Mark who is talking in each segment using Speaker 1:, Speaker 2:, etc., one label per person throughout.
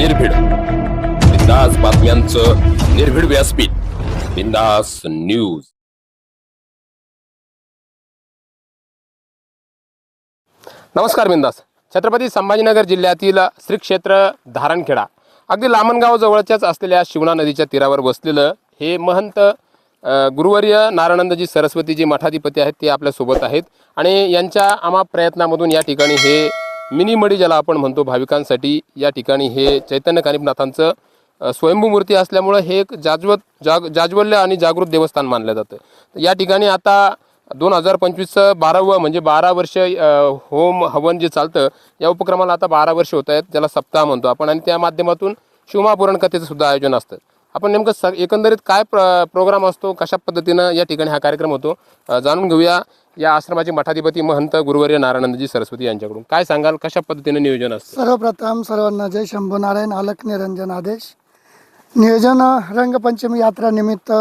Speaker 1: निर्भीड. बिंदास बातम्यांचं निर्भीड व्यासपीठ. बिंदास न्यूज. नमस्कार बिंदास. छत्रपती संभाजीनगर जिल्ह्यातील श्री क्षेत्र धारणखेडा. अगदी लामणगाव जवळच्याच असलेल्या शिवना नदीच्या तीरावर बसलेलं हे महंत गुरुवर्य नारायणंदजी सरस्वतीजी मठाधिपती आहेत ते आपल्यासोबत आहेत. आणि यांच्या आम्हा प्रयत्नामधून या ठिकाणी हे मिनी मडी ज्याला आपण म्हणतो भाविकांसाठी या ठिकाणी हे चैतन्य कानिपनाथांचं स्वयंभूमूर्ती स्वयंभू मूर्ती असल्यामुळं हे एक जाजवत जाग जाज्वल्य आणि जागृत देवस्थान मानलं जातं. तर या ठिकाणी आता दोन हजार पंचवीसचं बारावं म्हणजे बारा वर्ष होम हवन जे चालतं या उपक्रमाला आता बारा वर्ष होत आहेत त्याला सप्ताह म्हणतो आपण. आणि त्या माध्यमातून शिवमापुराण कथेचं सुद्धा आयोजन असतं. आपण नेमकं स एकंदरीत काय प्र प्रोग्राम असतो कशा पद्धतीनं या ठिकाणी हा कार्यक्रम होतो जाणून घेऊया या आश्रमाचे मठाधिपती महंत गुरुवर्य नारायणजी सरस्वती यांच्याकडून. काय सांगाल कशा पद्धतीनं नियोजन असतं?
Speaker 2: सर्वप्रथम सर्वांना जय शंभूनारायण आलक निरंजन आदेश. नियोजन रंगपंचमी यात्रा निमित्त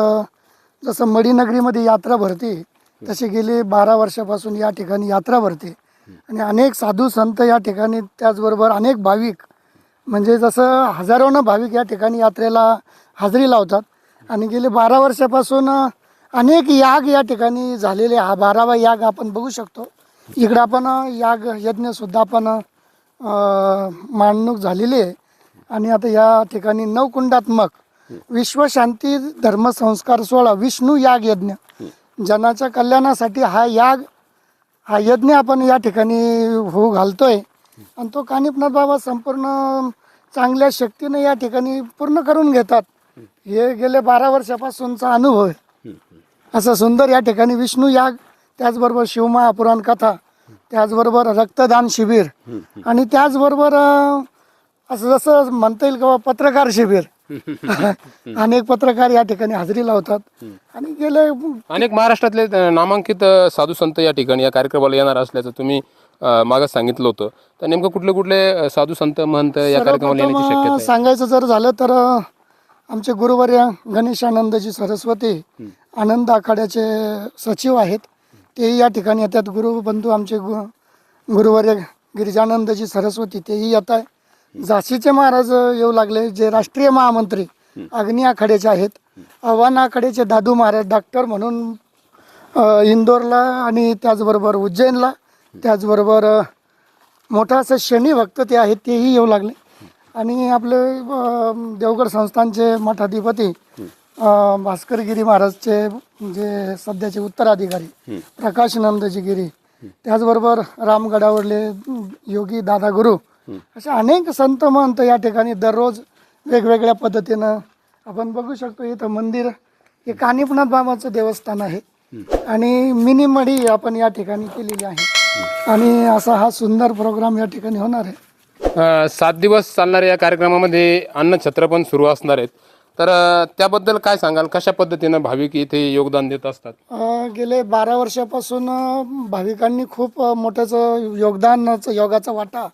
Speaker 2: जसं मडीनगरीमध्ये यात्रा भरते तशी गेली बारा वर्षापासून या ठिकाणी यात्रा भरते. आणि अनेक साधू संत या ठिकाणी त्याचबरोबर अनेक भाविक म्हणजे जसं हजारोनं भाविक या ठिकाणी यात्रेला हजेरी लावतात. आणि गेले बारा वर्षापासून अनेक याग या ठिकाणी झालेले हा बारावा याग आपण बघू शकतो. इकडं आपण याग यज्ञसुद्धा आपण मांडणूक झालेली आहे. आणि आता या ठिकाणी नवकुंडात्मक विश्वशांती धर्मसंस्कार सोहळा विष्णू याग यज्ञ. जनाच्या कल्याणासाठी हा याग हा यज्ञ आपण या ठिकाणी होऊ घालतोय. आणि तो कानिपनाथ बाबा संपूर्ण चांगल्या शक्तीने या ठिकाणी पूर्ण करून घेतात. हे गेले बारा वर्षापासूनचा अनुभव आहे. असं सुंदर या ठिकाणी विष्णू याग त्याचबरोबर शिवमहापुराण कथा त्याचबरोबर रक्तदान शिबिर आणि त्याचबरोबर असं जसं म्हणता येईल किंवा पत्रकार शिबिर. अनेक पत्रकार या ठिकाणी हजेरी लावतात. आणि गेले
Speaker 1: अनेक महाराष्ट्रातले नामांकित साधू संत या ठिकाणी या कार्यक्रमाला येणार असल्याचं तुम्ही मागं सांगितलं होतं. तर नेमकं कुठले कुठले साधू संत महंत या कार्यक्रमाला येण्याची शक्यता
Speaker 2: सांगायचं जर झालं तर आमचे गुरुवर्य गणेशानंदजी सरस्वती आनंद आखाड्याचे सचिव आहेत. तेही या ठिकाणी येतात. गुरुबंधू आमचे गु गुरुवर्य गिरिजानंदजी सरस्वती तेही येत आहे. झाशीचे महाराज येऊ लागले. जे राष्ट्रीय महामंत्री अग्नी आखाड्याचे आहेत. आव्हान आखाड्याचे दादू महाराज डॉक्टर म्हणून इंदोरला आणि त्याचबरोबर उज्जैनला त्याचबरोबर मोठा असं शनी भक्त ते आहेत तेही येऊ लागले. आणि आपले अ, देवगड संस्थानचे मठाधिपती अ, भास्करगिरी महाराजचे जे सध्याचे उत्तराधिकारी प्रकाश नंदजी गिरी त्याचबरोबर रामगडावरले योगी दादा गुरु असे अनेक संत महंत या ठिकाणी दररोज वेगवेगळ्या पद्धतीनं आपण बघू शकतो इथं मंदिर हे कानिपनाथ बाबाचं देवस्थान आहे. आणि मिनी मडी आपण या ठिकाणी केलेली आहे. आणि असा हा सुंदर प्रोग्राम या ठिकाणी होणार आहे.
Speaker 1: अ, सात दिवस चालणाऱ्या या कार्यक्रमामध्ये अन्नछत्र पण सुरू असणार आहेत. तर अ, त्याबद्दल काय सांगाल? कशा पद्धतीनं भाविक इथे योगदान देत असतात?
Speaker 2: अ, गेले बारा वर्षापासून अ, भाविकांनी खूप अ, मोठंच योगदानाचा योगाचा वाटा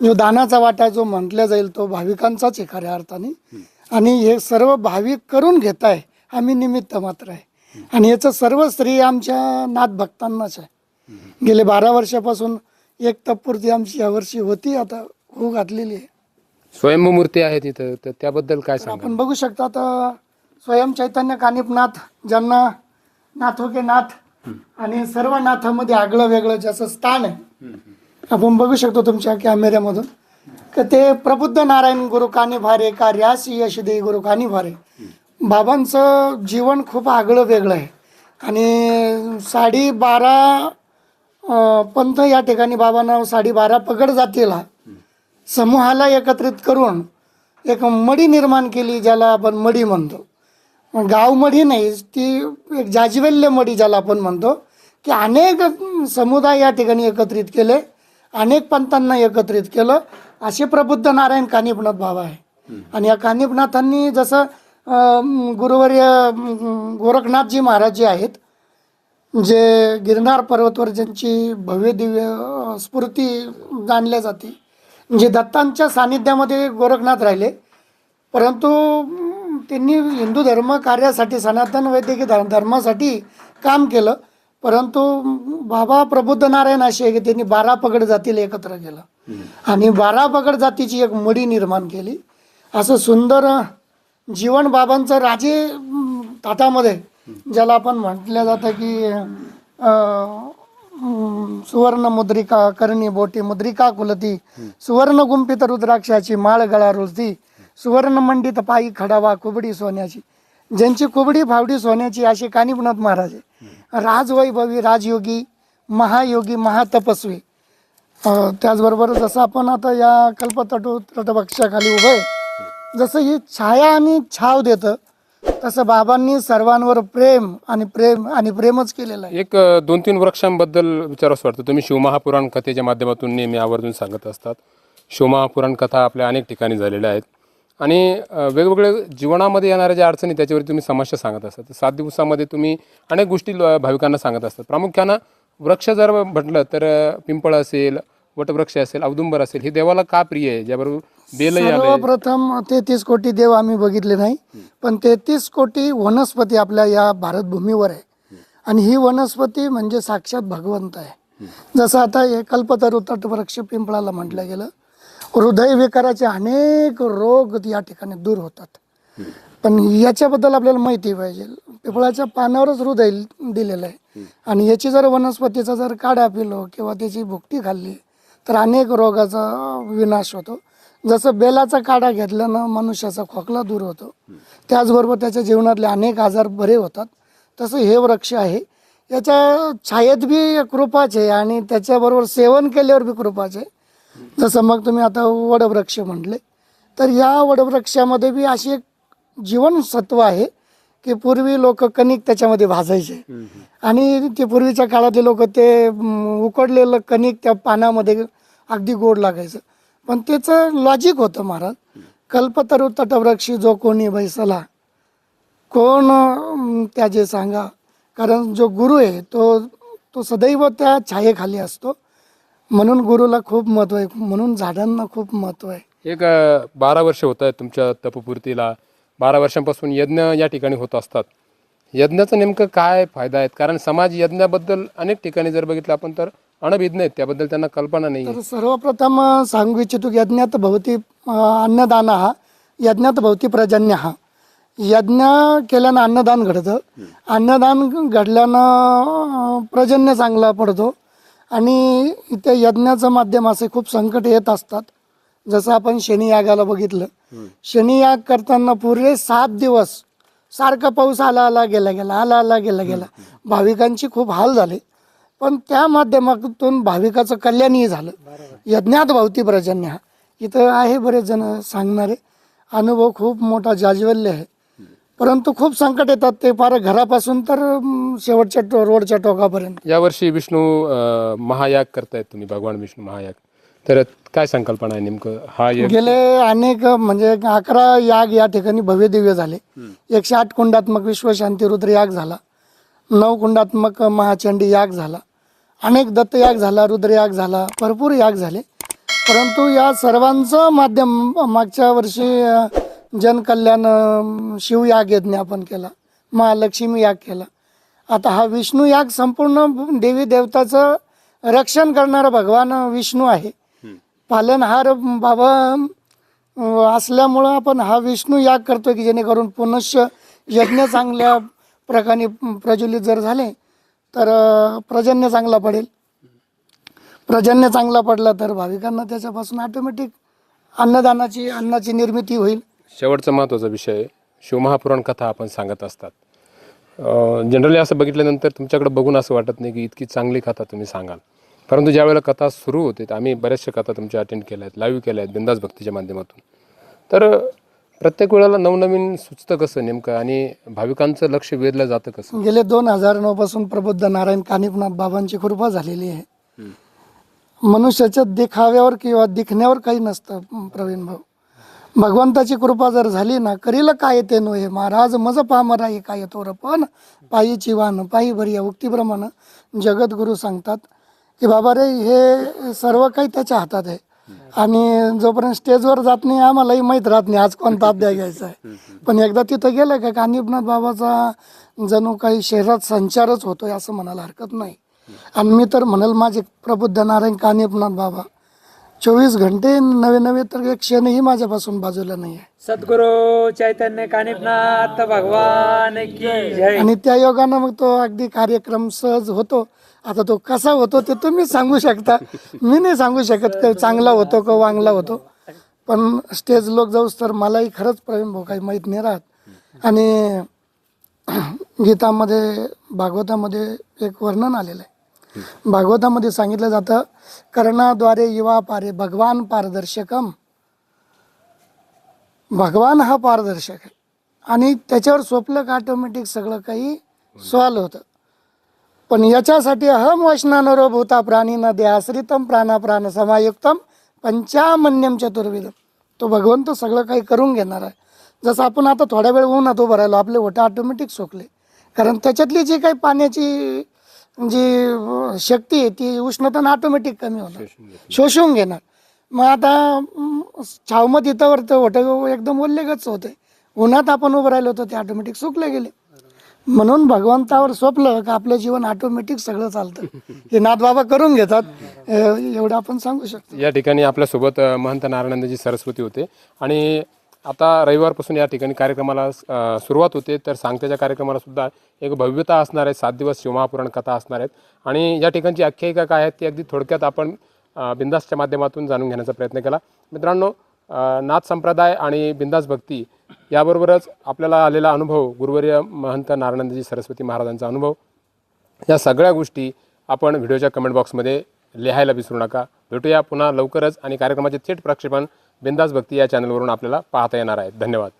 Speaker 2: जो दानाचा वाटा जो म्हटला जाईल तो भाविकांचाच आहे खऱ्या अर्थाने. आणि हे सर्व भाविक करून घेत आहे आम्ही निमित्त मात्र आहे. आणि याचं सर्व श्रेय आमच्या नाथ भक्तांनाच आहे गेले बारा वर्षापासून एक तत्पूर्ती आमची यावर्षी होती आता होऊ घातलेली आहे.
Speaker 1: स्वयंभू मूर्ती आहेत इथं तर त्याबद्दल काय सांगाल?
Speaker 2: आपण बघू शकता आता स्वयं चैतन्य कानिपनाथ ज्यांना नाथो के नाथ आणि सर्व नाथामध्ये आगळं वेगळं ज्याचं स्थान आहे आपण बघू शकतो तुमच्या कॅमेऱ्यामधून. का ते प्रबुद्ध नारायण गुरु कानी भारे का रियासी यश दे गुरु कानी भारे बाबांचं जीवन खूप आगळं वेगळं आहे. आणि साडी बारा पंथ या ठिकाणी बाबांना साडी बारा पगड जातीला समूहाला एकत्रित करून एक मडी निर्माण केली ज्याला आपण मडी म्हणतो. गाव मडी नाही ती एक जाज्वल्य मडी ज्याला आपण म्हणतो की अनेक समुदाय या ठिकाणी एकत्रित केले अनेक पंथांना एकत्रित केलं. असे प्रबुद्ध नारायण कानिपनाथ बाबा आहे. आणि या कानिपनाथांनी जसं गुरुवर्य गोरखनाथजी महाराज जे आहेत जे गिरनार पर्वतवर ज्यांची भव्य दिव्य स्फूर्ती जाणल्या जाते. जे दत्तांच्या सानिध्यामध्ये गोरखनाथ राहिले. परंतु त्यांनी हिंदू धर्म कार्यासाठी सनातन वैद्यकीय धर्म धर्मासाठी काम केलं. परंतु बाबा प्रबुद्ध नारायण असे आहे की त्यांनी बारा पगड जातील एकत्र केलं. आणि बारा पगड जातीची एक मडी निर्माण केली. असं सुंदर जीवन बाबांचं राजे ताटामध्ये ज्याला आपण म्हटलं जातं की सुवर्ण मुद्रिका करणी बोटी मुद्रिका कुलती सुवर्ण गुंपित रुद्राक्षाची माळ गळा रुजती सुवर्ण मंडित पायी खडावा कुबडी सोन्याची. ज्यांची कुबडी फावडी सोन्याची अशी कानिपनाथ महाराज आहे. राजवैभवी राजयोगी महायोगी महातपस्वी. त्याचबरोबर जसं आपण आता या कल्पतटू तटभक्षाखाली उभं आहे जसं ही छाया आणि छाव देतं तसं बाबांनी सर्वांवर प्रेम आणि प्रेम आणि प्रेमच केलेलं आहे.
Speaker 1: एक अ, दोन तीन वृक्षांबद्दल विचारावं वाटतं. तुम्ही शिवमहापुराण कथेच्या माध्यमातून नेहमी आवर्जून सांगत असतात. शिवमहापुराण कथा आपल्या अनेक ठिकाणी झालेल्या आहेत. आणि अ, वेगवेगळ्या जीवनामध्ये येणाऱ्या ज्या अडचणी त्याच्यावर तुम्ही समस्या सांगत असतात. तर सात दिवसामध्ये तुम्ही अनेक गोष्टी भाविकांना सांगत असतात. प्रामुख्यानं वृक्ष जर म्हटलं तर अ, पिंपळ असेल वटवृक्ष असेल औदुंबर असेल हे देवाला का प्रिय आहे? ज्याबरोबर बेलही आले
Speaker 2: सर्वप्रथम तेहतीस कोटी देव आम्ही बघितले नाही पण तेहतीस कोटी वनस्पती आपल्या या भारत भूमीवर आहे. आणि ही वनस्पती म्हणजे साक्षात भगवंत आहे. जसं आता हे कल्पतरू तटवृक्ष पिंपळाला म्हटलं गेलं हृदय विकाराचे अनेक रोग या ठिकाणी दूर होतात. पण याच्याबद्दल आपल्याला माहिती पाहिजे. पिंपळाच्या पानावरच हृदय दिलेलं आहे. आणि याची जर वनस्पतीचा जर काढा पिलो किंवा त्याची भुकटी खाल्ली तर अनेक रोगाचा विनाश होतो. जसं बेलाचा काढा घेतल्यानं मनुष्याचा खोकला दूर होतो. त्याचबरोबर त्याच्या जीवनातले अनेक आजार बरे होतात. तसं हे वृक्ष आहे. याच्या छायेत बी कृपाच आहे आणि त्याच्याबरोबर सेवन केल्यावर बी कृपाच आहे. जसं मग तुम्ही आता वडवृक्ष म्हटले तर या वडवृक्षामध्ये बी अशी एक जीवनसत्व आहे. की पूर्वी लोक कणिक त्याच्यामध्ये भाजायचे. आणि ते पूर्वीच्या काळातले लोक ते उकडलेलं कणिक त्या पानामध्ये अगदी गोड लागायचं. पण त्याचं लॉजिक होतं महाराज. कल्पतरू तटवृक्षी जो कोणी बैसला कोण त्याचे सांगा. कारण जो गुरु आहे तो तो सदैव त्या छायेखाली असतो. म्हणून गुरुला खूप महत्त्व आहे. म्हणून झाडांना खूप महत्त्व आहे.
Speaker 1: एक बारा वर्ष होत आहेत तुमच्या तपपूर्तीला. बारा वर्षांपासून यज्ञ या ठिकाणी होत असतात. यज्ञाचं नेमकं काय फायदा आहेत? कारण समाज यज्ञाबद्दल अनेक ठिकाणी जर बघितलं आपण तर अनभिज्ञ आहेत. त्याबद्दल त्यांना कल्पना नाही.
Speaker 2: तर सर्वप्रथम सांगू इच्छितो यज्ञात भवती अन्नदान हा यज्ञात भवती पर्जन्य. हा यज्ञ केल्यानं अन्नदान घडतं. अन्नदान घडल्यानं प्रजन्य चांगला पडतो. आणि इथे यज्ञाचं माध्यम असे खूप संकट येत असतात. जसं आपण शनी यागाला बघितलं. शनी याग करताना पुरे सात दिवस सारखा पाऊस आला आला गेला गेला आला आला गेला गेला. भाविकांची खूप हाल झाले. पण त्या माध्यमातून भाविकाचं कल्याणही झालं. यज्ञात भावती प्रजन्य. हा इथं आहे बरेच जण सांगणारे. अनुभव खूप मोठा जाज्वल्य आहे. परंतु खूप संकट येतात ते फार घरापासून तर शेवटच्या रोडच्या टोकापर्यंत.
Speaker 1: यावर्षी विष्णू महायाग करतायत तुम्ही भगवान विष्णू महायाग. तर काय संकल्पना आहे नेमकं? हा
Speaker 2: गेले अनेक म्हणजे अकरा याग या ठिकाणी भव्य दिव्य झाले. एकशे आठ कुंडात्मक विश्वशांती रुद्र याग झाला. नऊ कुंडात्मक महाचंडी याग झाला. अनेक दत्त याग झाला रुद्र याग झाला भरपूर याग झाले. परंतु या सर्वांचं माध्यम मागच्या वर्षी अं, जनकल्याण अं, शिवयाग यज्ञ आपण केला. महालक्ष्मी याग केला. आता हा विष्णू याग संपूर्ण देवी देवताचं रक्षण करणारा भगवान विष्णू आहे. पालनहार बाबा असल्यामुळं आपण हा विष्णू याग करतो की जेणेकरून पुनश्च यज्ञ चांगल्या प्रकारे प्रज्वलित जर झाले तर प्रजन्य चांगला पडेल. प्रजन्य चांगला पडला तर भाविकांना त्याच्यापासून ऑटोमॅटिक अन्नदानाची अन्नाची निर्मिती होईल.
Speaker 1: शेवटचा महत्त्वाचा विषय शिवमहापुराण कथा आपण सांगत असतात. जनरली असं बघितल्यानंतर तुमच्याकडे बघून असं वाटत नाही की इतकी चांगली कथा तुम्ही सांगाल. परंतु ज्यावेळेला कथा सुरू होते आम्ही बऱ्याचशा कथा तुमच्या अटेंड केल्या आहेत लाईव्ह केल्या आहेत बिंदास भक्तीच्या माध्यमातून. तर प्रत्येक वेळेला नवनवीन सुचतं कसं नेमकं आणि भाविकांचं लक्ष वेधलं जातं कसं?
Speaker 2: गेले दोन हजार नऊ पासून प्रबुद्ध नारायण कानिपनाथ बाबांची कृपा झालेली आहे. मनुष्याच्या दिखाव्यावर किंवा दिखण्यावर काही नसतं प्रवीण भाऊ. भगवंताची कृपा जर झाली ना करील काय येते नो हे महाराज मज पामरा हे काय येतो पण पायीची वाहन पायी भरी या उक्तीप्रमाणे जगद्गुरू सांगतात की बाबा रे हे सर्व काही त्याच्या हातात आहे. आणि जोपर्यंत स्टेजवर जात नाही आम्हालाही माहीत राहत नाही आज कोणता अध्याय घ्यायचा आहे. पण एकदा तिथं गेलं का कानिपनाथ बाबाचा जणू काही शहरात संचारच होतोय असं म्हणायला हरकत नाही. आणि मी तर म्हणाल माझे प्रबुद्ध नारायण कानिपनाथ बाबा? चोवीस घंटे नवे नवे तर एक क्षणही माझ्यापासून बाजूला नाही आहे.
Speaker 3: सद्गुरु चैतन्य कानिपनाथ भगवान
Speaker 2: आणि त्या योगानं मग तो अगदी कार्यक्रम सहज होतो. आता तो कसा होतो ते तुम्ही सांगू शकता. मी नाही सांगू शकत का चांगला होतो का वांगला होतो. पण स्टेज लोक जाऊस तर मलाही खरंच प्रवीण भाऊ काही माहीत नाही राहत. आणि गीतामध्ये भागवतामध्ये एक वर्णन आलेलं आहे. भागवतामध्ये सांगितलं जातं कर्णाद्वारे युवा पारे भगवान पारदर्शकम. भगवान हा पारदर्शक आहे. आणि त्याच्यावर सोपलं का ऑटोमॅटिक सगळं काही सॉल होतं. पण याच्यासाठी अहम वचनानरो भूता प्राणी न देहाश्रितम प्राणा प्राण समायुक्तम पंचामन्यम चतुर्विधम. तो भगवंत सगळं काही करून घेणार आहे. जसं आपण आता थोड्या वेळ उन्हात उभं राहिलो आपले ओटे ऑटोमॅटिक सोकले. कारण त्याच्यातली जी काही पाण्याची जी शक्ती आहे ती उष्णता ऑटोमॅटिक कमी होणार. शोषून घेणार. मग आता छावमत इथं तर ओटे एकदम ओल्लेगच होते. उन्हात आपण उभं राहिलो होतो ते ऑटोमॅटिक सुकले गेले. म्हणून भगवंतावर सोपलं का आपलं जीवन ऑटोमॅटिक सगळं चालतं. हे नाथबाबा करून घेतात. एवढं आपण सांगू शकतो.
Speaker 1: या ठिकाणी आपल्यासोबत अ, महंत नारायणजी सरस्वती होते. आणि आता रविवारपासून या ठिकाणी कार्यक्रमाला अ, सुरुवात होते. तर सांगतेच्या कार्यक्रमाला सुद्धा एक भव्यता असणार आहे. सात दिवस शिवमहापुराण कथा असणार आहेत. आणि या ठिकाणची आख्यायिका काय आहेत ती अगदी थोडक्यात आपण अ, बिंदासच्या माध्यमातून जाणून घेण्याचा प्रयत्न केला. मित्रांनो नाथ संप्रदाय आणि बिंदास भक्ती याबरोबरच आपल्याला आलेला अनुभव गुरुवर्य महंत नारायणजी सरस्वती महाराजांचा अनुभव. या सगळ्या गोष्टी आपण व्हिडिओच्या कमेंट बॉक्समध्ये लिहायला विसरू नका. भेटूया पुन्हा लवकरच आणि कार्यक्रमाचे थेट प्रक्षेपण बिंदास भक्ती या चॅनलवरून आपल्याला पाहता येणार आहे. धन्यवाद.